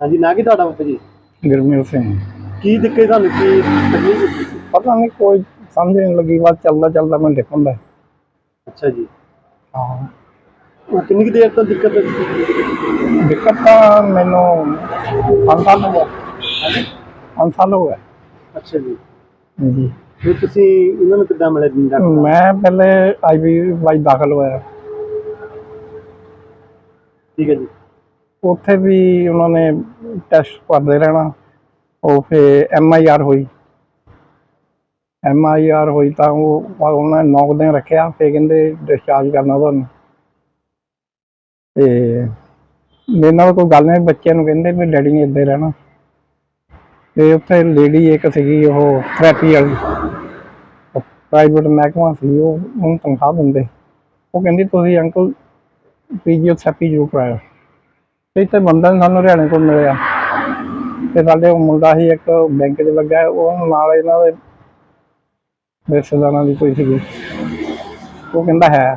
ਹਾਂਜੀ ਨਾ ਕੀ ਤੁਹਾਡਾ ਬਾਪੂ ਜੀ? ਗੁਰਮੇਲ ਸਿੰਘ। ਕੀ ਦਿੱਕਤ ਤੁਹਾਨੂੰ? ਕੀ ਤਕਲੀਫ ਹੋਈ ਸੀ? ਪਤਾ ਨਹੀਂ ਕੋਈ ਸਮਝ ਨਹੀਂ ਲੱਗੀ ਬਾਤ ਚੱਲਦਾ ਚੱਲਦਾ ਮੈਂ ਦੇਖਣ ਦਾ ਅੱਛਾ ਜੀ। ਹਾਂ। ਆਹ ਕਿੰਨੀ ਕੁ ਦੇਰ ਤੋਂ ਦਿੱਕਤ? ਦਿੱਕਤ ਤਾਂ ਮੈਨੂੰ ਪੰਜ ਸਾਲ ਹੋ ਗਿਆ ਪੰਜ ਸਾਲ ਹੋ ਗਏ। ਅੱਛਾ ਜੀ। ਜੀ ਫਿਰ ਤੁਸੀਂ ਇਹਨਾਂ ਨੂੰ ਕਿੱਦਾਂ ਮਿਲੇ ਡਾਕਟਰ ਮੈਂ ਪਹਿਲੇ ਆਈਵੀ ਵਾਈ ਦਾਖਲ ਹੋਇਆ। ਠੀਕ ਹੈ ਜੀ। ਉੱਥੇ ਵੀ ਉਹਨਾਂ ਨੇ ਟੈਸਟ ਕਰਦੇ ਰਹਿਣਾ। ਉਹ ਫਿਰ ਐਮ ਆਈ ਆਰ ਹੋਈ। ਐਮ ਆਈ ਆਰ ਹੋਈ ਤਾਂ ਉਹ ਉਹਨਾਂ ਨੇ 9 ਦਿਨ ਰੱਖਿਆ, ਫਿਰ ਕਹਿੰਦੇ ਡਿਸਚਾਰਜ ਕਰਨਾ ਤੁਹਾਨੂੰ। ਤੇ ਮੇਰੇ ਨਾਲ ਕੋਈ ਗੱਲ ਨਹੀਂ, ਬੱਚਿਆਂ ਨੂੰ ਕਹਿੰਦੇ ਵੀ ਡੈਡੀ ਨੇ ਇੱਦਾਂ ਰਹਿਣਾ। ਤੇ ਉੱਥੇ ਲੇਡੀ ਇੱਕ ਸੀਗੀ ਉਹ ਥੈਰੇਪੀ ਵਾਲੀ। ਪ੍ਰਾਈਵੇਟ ਮਹਿਕਮਾ ਸੀ, ਉਹ ਉਹਨੂੰ ਤਨਖਾਹ ਦਿੰਦੇ। ਉਹ ਕਹਿੰਦੀ, ਤੁਸੀਂ ਅੰਕਲ ਫਿਜ਼ੀਓਥੈਰੇਪੀ ਜ਼ਰੂਰ ਕਰਾਇਆ ਇੱਥੇ ਬੰਦਾ ਸਾਨੂੰ ਹਰਿਆਣੇ ਕੋਲ ਮਿਲਿਆ ਤੇ ਸਾਡੇ ਉਹ ਮੁੰਡਾ ਸੀ ਇੱਕ ਬੈਂਕ 'ਚ ਲੱਗਾ ਉਹ ਨਾਲ ਇਹਨਾਂ ਦੇ ਰਿਸ਼ਤੇਦਾਰਾਂ ਦੀ ਕੋਈ ਸੀਗੀ। ਉਹ ਕਹਿੰਦਾ ਹੈ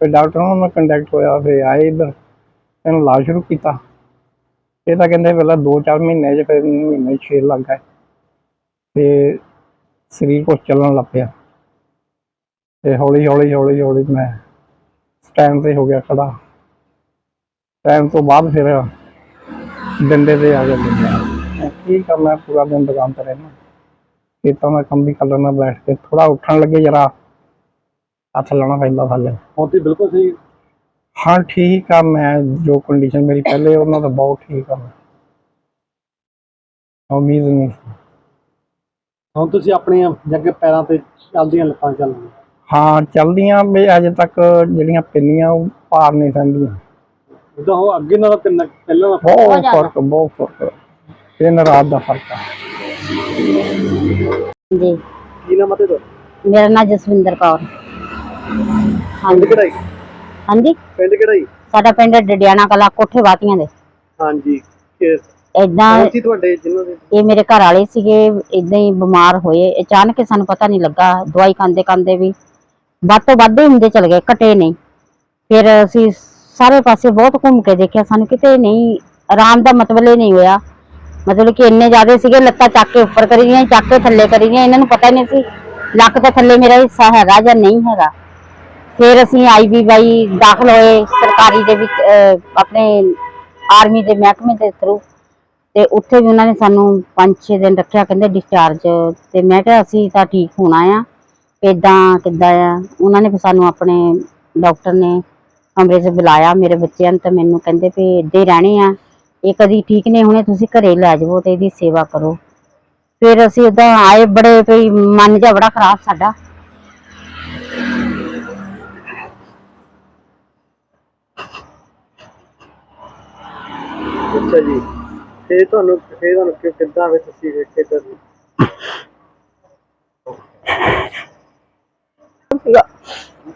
ਫਿਰ ਡਾਕਟਰ ਨਾਲ ਮੈਂ ਕੰਟੈਕਟ ਹੋਇਆ, ਫਿਰ ਆਏ ਇੱਧਰ। ਇਹਨੂੰ ਇਲਾਜ ਸ਼ੁਰੂ ਕੀਤਾ। ਇਹ ਤਾਂ ਕਹਿੰਦੇ ਪਹਿਲਾਂ 2-4 ਮਹੀਨੇ 'ਚ ਫਿਰ ਮਹੀਨੇ 'ਚ 6 ਲੱਗ ਗਏ। ਤੇ ਸਰੀਰ ਕੁਛ ਚੱਲਣ ਲੱਗ ਪਿਆ। ਤੇ ਹੌਲੀ ਹੌਲੀ ਹੌਲੀ ਹੌਲੀ ਮੈਂ ਸਟੈਂਡ ਤੇ ਹੋ ਗਿਆ ਖੜਾ। ਟਾਈਮ ਤੋਂ ਬਾਅਦ ਫਿਰ ਡੰਡੇ ਤੇ ਆ ਗਿਆ ਡੰਡਾ ਕੀ ਕਰਨਾ ਪੂਰਾ ਦਿਨ ਦੁਕਾਨ ਤੇ ਰਹਿਣਾ। ਖੇਤਾਂ ਦਾ ਕੰਮ ਵੀ ਕਰ ਲੈਣਾ ਬੈਠ ਕੇ ਥੋੜਾ ਉੱਠਣ ਲੱਗੇ ਜਰਾ। ਹੱਥ ਲਾਉਣਾ ਪੈਂਦਾ ਥੱਲੇ। ਹੁਣ ਤੇ ਬਿਲਕੁਲ ਸਹੀ। ਹਾਂ ਠੀਕ ਆ ਮੈਂ ਜੋ ਕੰਡੀਸ਼ਨ ਮੇਰੀ ਪਹਿਲੇ ਉਹਨਾਂ ਦਾ ਬਹੁਤ ਠੀਕ ਆ। ਮੈਂ ਉਮੀਦ ਨਹੀਂ। ਹੁਣ ਤੁਸੀਂ ਆਪਣੀਆਂ ਜੱਗੇ ਪੈਰਾਂ ਤੇ ਚੱਲਦੀਆਂ ਲੱਤਾਂ ਚੱਲਦੀਆਂ। ਹਾਂ ਚਲਦੀਆਂ ਵੀ ਅਜੇ ਤੱਕ ਜਿਹੜੀਆਂ ਪਿੰਨੀਆਂ ਉਹ ਪਾਰ ਨਹੀਂ ਸੰਦੀਆਂ ਉਦਾਂ ਉਹ ਅੱਗੇ ਨਾਲ ਕਿੰਨਾ ਪਹਿਲਾਂ ਨਾਲੋਂ ਬਹੁਤ ਫ਼ਰਕ ਬਹੁਤ ਫ਼ਰਕ। ਦਿਨ ਰਾਤ ਦਾ ਫ਼ਰਕ ਆ। ਜੀ। ਕੀ ਨਾਮ ਹੈ ਤੁਹਾਡਾ ਮੇਰਾ ਨਾਮ ਜਸਵਿੰਦਰ ਕੌਰ। ਪਿੰਡ ਹਾਂਜੀ। ਕਿਹੜਾ ਹੈ ਹਾਂਜੀ। ਪਿੰਡ ਕਿਹੜਾ ਹੈ ਸਾਡਾ ਪਿੰਡ ਡਡਿਆਣਾ ਕਲਾ ਕੋਠੇ ਵਾਤੀਆਂ ਦੇ। ਹਾਂਜੀ। ਕਿਸ ਇਦਾਂ ਕੌਣ ਸੀ ਤੁਹਾਡੇ ਜਿਨ੍ਹਾਂ ਦੇ? ਇਹ ਮੇਰੇ ਘਰ ਵਾਲੇ ਸੀਗੇ ਇਦਾਂ ਹੀ ਬਿਮਾਰ ਹੋਏ। ਅਚਾਨਕ ਹੀ ਸਾਨੂੰ ਪਤਾ ਨਹੀਂ ਲੱਗਾ ਦਵਾਈ ਖਾਂਦੇ ਖਾਂਦੇ ਵੀ। ਵੱਧ ਤੋਂ ਵੱਧ ਹੀ ਹੁੰਦੇ ਚਲ ਗਏ ਘਟੇ ਨਹੀਂ। ਫਿਰ ਅਸੀਂ ਸਾਰੇ ਪਾਸੇ ਬਹੁਤ ਘੁੰਮ ਕੇ ਦੇਖਿਆ, ਸਾਨੂੰ ਕਿਤੇ ਨਹੀਂ, ਆਰਾਮ ਦਾ ਮਤਲਬ ਹੀ ਨਹੀਂ ਹੋਇਆ। ਮਤਲਬ ਕਿ ਇੰਨੇ ਜ਼ਿਆਦਾ ਸੀਗੇ, ਲੱਤਾਂ ਚੱਕ ਕੇ ਉੱਪਰ ਕਰੀ ਦੀਆਂ, ਚੱਕ ਕੇ ਥੱਲੇ ਕਰੀ ਦੀਆਂ, ਇਹਨਾਂ ਨੂੰ ਪਤਾ ਨਹੀਂ ਸੀ ਲੱਕ ਤੋਂ ਥੱਲੇ ਮੇਰਾ ਹਿੱਸਾ ਹੈਗਾ ਜਾਂ ਨਹੀਂ ਹੈਗਾ। ਫਿਰ ਅਸੀਂ ਆਈਬੀਵਾਈ ਦਾਖਲ ਹੋਏ, ਸਰਕਾਰੀ ਦੇ ਵਿੱਚ ਆਪਣੇ ਆਰਮੀ ਦੇ ਮਹਿਕਮੇ ਦੇ ਥਰੂ ਤੇ ਉੱਥੇ ਵੀ ਉਹਨਾਂ ਨੇ ਸਾਨੂੰ 5-6 ਦਿਨ ਰੱਖਿਆ, ਕਹਿੰਦੇ ਡਿਸਚਾਰਜ ਤੇ ਮੈਂ ਕਿਹਾ, ਅਸੀਂ ਤਾਂ ਠੀਕ ਹੋਣਾ ਆ ਇਦਾਂ ਕਿੱਦਾਂ ਆ? ਉਹਨਾਂ ਨੇ ਫਿਰ ਸਾਨੂੰ ਆਪਣੇ ਡਾਕਟਰ ਨੇ ਕਮਰੇ 'ਚ ਬੁਲਾਇਆ ਮੇਰੇ ਬੱਚਿਆਂ ਨੂੰ ਤੇ ਮੈਨੂੰ ਕਹਿੰਦੇ ਵੀ ਇੱਦਾਂ ਹੀ ਰਹਿਣੇ ਆ। ਇਹ ਕਦੀ ਠੀਕ ਨਹੀਂ ਹੋਣੇ ਤੁਸੀਂ ਘਰੇ ਲੈ ਜਾਵੋ ਤੇ ਇਹਦੀ ਸੇਵਾ ਕਰੋ। ਫਿਰ ਅਸੀਂ ਉਦਾਂ ਆਏ ਬੜੇ ਭਈ ਮਨ ਜਿਹਾ ਬੜਾ ਖਰਾਬ ਸਾਡਾ। ਅੱਛਾ ਜੀ। ਤੇ ਤੁਹਾਨੂੰ ਤੇ ਤੁਹਾਨੂੰ ਕਿ ਕਿੱਦਾਂ ਵੇ ਤੁਸੀਂ ਵੇਖੇ ਤਾਂ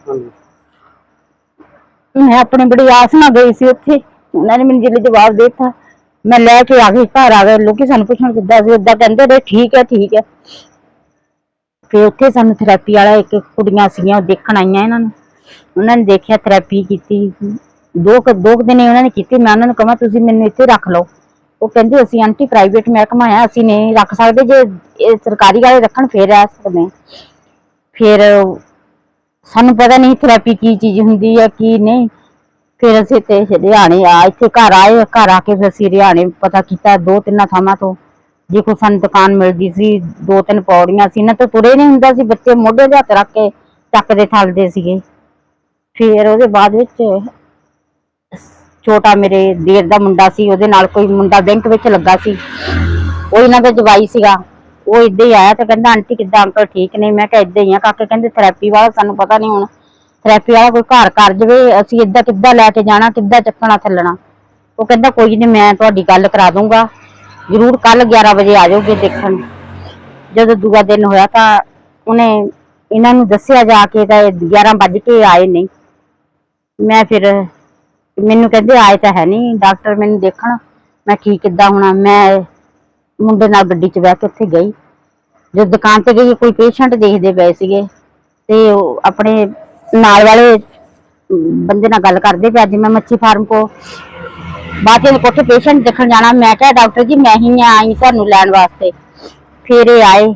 ਹਾਂਜੀ। ਮੈਂ ਆਪਣੇ ਬੜੀ ਆਸ ਨਾਲ ਗਈ ਸੀ ਉੱਥੇ। ਉਹਨਾਂ ਨੇ ਮੈਨੂੰ ਜਿਹੜੇ ਜਵਾਬ ਦੇ ਦਿੱਤਾ। ਮੈਂ ਲੈ ਕੇ ਆ ਗਈ, ਘਰ ਆ ਗਏ। ਲੋਕੀ ਸਾਨੂੰ ਪੁੱਛਣ ਕਿੱਦਾਂ ਸੀ, ਓਦਾਂ ਕਹਿੰਦੇ ਰਹੇ, ਠੀਕ ਹੈ ਠੀਕ ਹੈ। ਫਿਰ ਉੱਥੇ ਸਾਨੂੰ ਥੈਰੇਪੀ ਵਾਲਾ ਇੱਕ ਕੁੜੀਆਂ ਸੀਗੀਆਂ, ਉਹ ਦੇਖਣ ਆਈਆਂ ਇਹਨਾਂ ਨੂੰ। ਉਹਨਾਂ ਨੇ ਦੇਖਿਆ ਥੈਰੇਪੀ ਕੀਤੀ। ਦੋ ਦੋ ਕੁ ਦਿਨ ਉਹਨਾਂ ਨੇ ਕੀਤੀ। ਮੈਂ ਉਹਨਾਂ ਨੂੰ ਕਹਾਂ, ਤੁਸੀਂ ਮੈਨੂੰ ਇੱਥੇ ਰੱਖ ਲਓ। ਉਹ ਕਹਿੰਦੇ, ਅਸੀਂ ਆਂਟੀ ਪ੍ਰਾਈਵੇਟ ਮਹਿਕਮਾ ਆ, ਅਸੀਂ ਨਹੀਂ ਰੱਖ ਸਕਦੇ। ਜੇ ਇਹ ਸਰਕਾਰੀ ਵਾਲੇ ਰੱਖਣ, ਫੇਰ ਰਹਿ ਸਕਦੇ ਹਾਂ। ਸਾਨੂੰ ਪਤਾ ਨਹੀਂ ਥੈਰੇਪੀ ਕੀ ਚੀਜ਼ ਹੁੰਦੀ ਹੈ ਕੀ ਨਹੀਂ। ਫਿਰ ਅਸੀਂ ਤੇ ਹਰਿਆਣੇ ਆ, ਇੱਥੇ ਘਰ ਆਏ, ਘਰ ਆ ਕੇ ਫਿਰ ਅਸੀਂ ਹਰਿਆਣੇ ਪਤਾ ਕੀਤਾ ਦੋ ਤਿੰਨਾਂ ਥਾਵਾਂ ਤੋਂ। ਜੇ ਕੋਈ ਸਾਨੂੰ ਦੁਕਾਨ ਮਿਲਦੀ ਸੀ, ਦੋ ਤਿੰਨ ਪੌੜੀਆਂ ਸੀ ਨਾ ਤਾਂ ਤੁਰੇ ਨਹੀਂ ਹੁੰਦਾ ਸੀ, ਬੱਚੇ ਮੋਢੇ ਦੇ ਹੱਥ ਰੱਖ ਕੇ ਚੱਕਦੇ ਥੱਲਦੇ ਸੀਗੇ। ਫਿਰ ਉਹਦੇ ਬਾਅਦ ਵਿੱਚ ਛੋਟਾ ਮੇਰੇ ਦੇਰ ਦਾ ਮੁੰਡਾ ਸੀ, ਉਹਦੇ ਨਾਲ ਕੋਈ ਮੁੰਡਾ ਬੈਂਕ ਵਿੱਚ ਲੱਗਾ ਸੀ। ਉਹ ਇਹਨਾਂ ਦਾ ਜਵਾਈ ਸੀਗਾ। ਉਹ ਇੱਦਾਂ ਹੀ ਆਇਆ ਤੇ ਕਹਿੰਦਾ, ਆਂਟੀ ਕਿੱਦਾਂ? ਅੰਕਲ ਠੀਕ ਨਹੀਂ ਮੈਂ ਕਿਹਾ, ਇੱਦਾਂ ਹੀ ਆ ਕਾਕੇ। ਕਹਿੰਦੇ ਥੈਰੇਪੀ ਵਾਲਾ ਸਾਨੂੰ ਪਤਾ ਨਹੀਂ ਹੁਣ। ਥੈਰੇਪੀ ਵਾਲਾ ਕੋਈ ਘਰ ਕਰ ਜਵੇ, ਅਸੀਂ ਇੱਦਾਂ ਕਿੱਦਾਂ ਲੈ ਕੇ ਜਾਣਾ, ਕਿੱਦਾਂ ਚੱਕਣਾ, ਥੱਲਣਾ? ਉਹ ਕਹਿੰਦਾ, ਕੋਈ ਨਹੀਂ ਮੈਂ ਤੁਹਾਡੀ ਗੱਲ ਕਰਾ ਦੂੰਗਾ ਜ਼ਰੂਰ ਕੱਲ 11 ਵਜੇ ਆ ਜਾਓਗੇ ਦੇਖਣ। ਜਦੋਂ ਦੂਆ ਦਿਨ ਹੋਇਆ ਤਾਂ ਉਹਨੇ ਇਹਨਾਂ ਨੂੰ ਦੱਸਿਆ ਜਾ ਕੇ ਤਾਂ 11 ਵੱਜ ਕੇ ਆਏ ਨਹੀਂ ਮੈਂ ਫਿਰ ਮੈਨੂੰ ਕਹਿੰਦੇ, ਆਏ ਤਾਂ ਹੈ ਨਹੀਂ ਡਾਕਟਰ ਮੈਨੂੰ ਦੇਖਣ। ਮੈਂ ਠੀਕ ਕਿੱਦਾਂ ਹੋਣਾ? ਮੈਂ ਮੁੰਡੇ ਨਾਲ ਗੱਡੀ 'ਚ ਬਹਿ ਕੇ ਉੱਥੇ ਗਈ। ਜਦ ਦੁਕਾਨ ਤੇ ਗਈ, ਕੋਈ ਪੇਸ਼ੈਂਟ ਦੇਖਦੇ ਪਏ ਸੀਗੇ ਤੇ ਉਹ ਆਪਣੇ ਨਾਲ ਵਾਲੇ ਬੰਦੇ ਨਾਲ ਗੱਲ ਕਰਦੇ ਪਏ, ਅੱਜ ਮੈਂ ਮੱਛੀ ਫਾਰਮ ਕੋ। ਬਾਅਦ ਵਿੱਚ ਕੋਠੇ ਪੇਸ਼ੈਂਟ ਦੇਖਣ ਜਾਣਾ, ਮੈਂ ਕਿਹਾ, ਡਾਕਟਰ ਜੀ, ਮੈਂ ਹੀ ਆਈ ਤੁਹਾਨੂੰ ਲੈਣ ਵਾਸਤੇ। ਫਿਰ ਇਹ ਆਏ।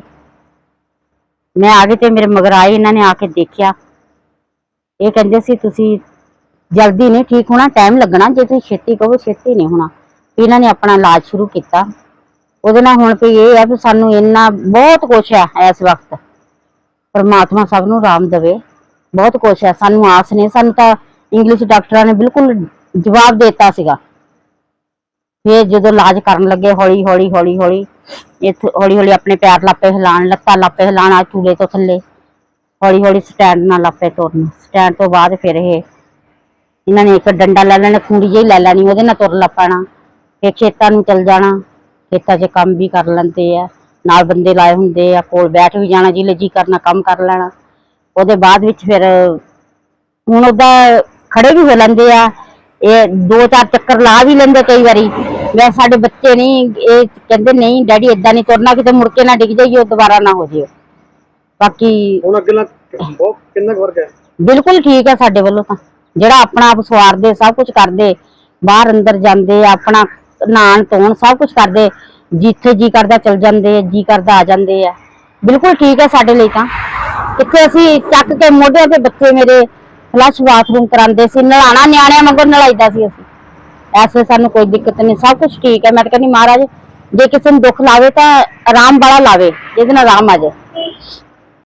ਮੈਂ ਆ ਗਈ ਤੇ ਮੇਰੇ ਮਗਰ ਆਏ, ਇਹਨਾਂ ਨੇ ਆ ਕੇ ਦੇਖਿਆ। ਇਹ ਕਹਿੰਦੇ ਸੀ, ਤੁਸੀਂ ਜਲਦੀ ਨਹੀਂ ਠੀਕ ਹੋਣਾ ਟਾਈਮ ਲੱਗਣਾ। ਜੇ ਤੁਸੀਂ ਛੇਤੀ ਕਹੋ, ਛੇਤੀ ਨਹੀਂ ਹੋਣਾ। ਇਹਨਾਂ ਨੇ ਆਪਣਾ ਇਲਾਜ ਸ਼ੁਰੂ ਕੀਤਾ। ਉਹਦੇ ਨਾਲ ਹੁਣ ਵੀ ਇਹ ਆ ਵੀ ਸਾਨੂੰ ਇੰਨਾ ਬਹੁਤ ਕੁਛ ਆ ਇਸ ਵਕਤ। ਪਰਮਾਤਮਾ ਸਭ ਨੂੰ ਆਰਾਮ ਦੇਵੇ। ਬਹੁਤ ਕੁਛ ਹੈ ਸਾਨੂੰ ਆਸ ਨੇ, ਸਾਨੂੰ ਤਾਂ ਇੰਗਲਿਸ਼ ਡਾਕਟਰਾਂ ਨੇ ਬਿਲਕੁਲ ਜਵਾਬ ਦੇ ਦਿੱਤਾ ਸੀਗਾ। ਫਿਰ ਜਦੋਂ ਇਲਾਜ ਕਰਨ ਲੱਗੇ, ਹੌਲੀ ਹੌਲੀ ਹੌਲੀ ਹੌਲੀ, ਇੱਥੇ ਹੌਲੀ ਹੌਲੀ ਆਪਣੇ ਪੈਰ ਲਾਪੇ ਹਿਲਾਣ ਲੱਤਾਂ ਲਾਪੇ ਹਿਲਾਣ ਆ ਚੂਲੇ ਤੋਂ ਥੱਲੇ, ਹੌਲੀ ਹੌਲੀ ਸਟੈਂਡ ਨਾਲ ਲਾਪੇ ਤੁਰਨ। ਸਟੈਂਡ ਤੋਂ ਬਾਅਦ ਫਿਰ ਇਹ, ਇਹਨਾਂ ਨੇ ਇੱਕ ਡੰਡਾ ਲੈ ਲੈਣਾ, ਖੂੰਡੀ ਜਿਹੀ ਲੈ ਲੈਣੀ, ਉਹਦੇ ਨਾਲ ਤੁਰ ਲੱਪਣਾ, ਫਿਰ ਖੇਤਾਂ ਨੂੰ ਚਲ ਜਾਣਾ ਖੇਤਾਂ 'ਚ ਕੰਮ ਵੀ ਕਰ ਲੈਂਦੇ ਆ ਨਾਲ ਬੰਦੇ ਲਾਏ ਹੁੰਦੇ ਆ ਕੋਲ ਬੈਠ ਵੀ ਜਾਣਾ ਜੀ ਜੀ ਕਰਨਾ ਕੰਮ ਕਰ ਲੈਣਾ। ਉਹਦੇ ਬਾਅਦ ਵਿੱਚ ਫਿਰ ਹੁਣ ਉਹਦਾ ਖੜੇ ਵੀ ਹੋ ਲੈਂਦੇ ਆ ਇਹ ਦੋ ਚਾਰ ਚੱਕਰ ਲਾ ਵੀ ਲੈਂਦੇ ਕਈ ਵਾਰੀ। ਮੈਂ ਸਾਡੇ ਬੱਚੇ ਨਹੀਂ ਇਹ ਕਹਿੰਦੇ ਨਹੀਂ ਡੈਡੀ ਇਦਾਂ ਨਹੀਂ ਤੁਰਨਾ ਕਿਤੇ ਮੁੜ ਕੇ ਨਾ ਡਿੱਗ ਜਾਈਓ ਦੁਬਾਰਾ ਨਾ ਹੋ ਜਿਓ ਬਾਕੀ ਹੁਣ ਅੱਗੇ ਨਾਲ ਬਹੁਤ ਕਿੰਨਾ ਫ਼ਰਕ ਹੈ? ਬਿਲਕੁਲ ਠੀਕ ਹੈ ਸਾਡੇ ਵੱਲੋਂ ਤਾਂ। ਜਿਹੜਾ ਆਪਣਾ ਆਪ ਸਵਾਰਦੇ ਸਭ ਕੁਝ ਕਰਦੇ ਬਾਹਰ ਅੰਦਰ ਜਾਂਦੇ ਆਪਣਾ ਨਾਨ ਧੋਣ ਸਭ ਕੁਝ ਕਰਦੇ। ਜਿੱਥੇ ਜੀ ਕਰਦਾ ਚਲ ਜਾਂਦੇ ਜੀ ਕਰਦਾ ਆ ਜਾਂਦੇ ਆ। ਬਿਲਕੁਲ ਠੀਕ ਹੈ ਸਾਡੇ ਲਈ ਤਾਂ। ਇੱਥੇ ਅਸੀਂ ਚੱਕ ਕੇ ਮੋਢਿਆਂ ਤੇ ਬੱਚੇ ਮੇਰੇ ਫਲਸ਼ ਬਾਥਰੂਮ ਕਰਾਉਂਦੇ ਸੀ। ਨਲਾਣਾ ਨਿਆਣਿਆਂ ਵਾਂਗੂ ਨਲਾਈਦਾ ਸੀ ਅਸੀਂ। ਐਸੇ ਸਾਨੂੰ ਕੋਈ ਦਿੱਕਤ ਨਹੀਂ। ਸਭ ਕੁਝ ਠੀਕ ਹੈ ਮੈਂ ਤਾਂ ਕਹਿੰਦੀ ਮਹਾਰਾਜ, ਜੇ ਕਿਸੇ ਨੂੰ ਦੁੱਖ ਲਾਵੇ ਤਾਂ ਆਰਾਮ ਵਾਲਾ ਲਾਵੇ। ਜਿਹਦੇ ਨਾਲ ਆਰਾਮ ਆ ਜਾਏ।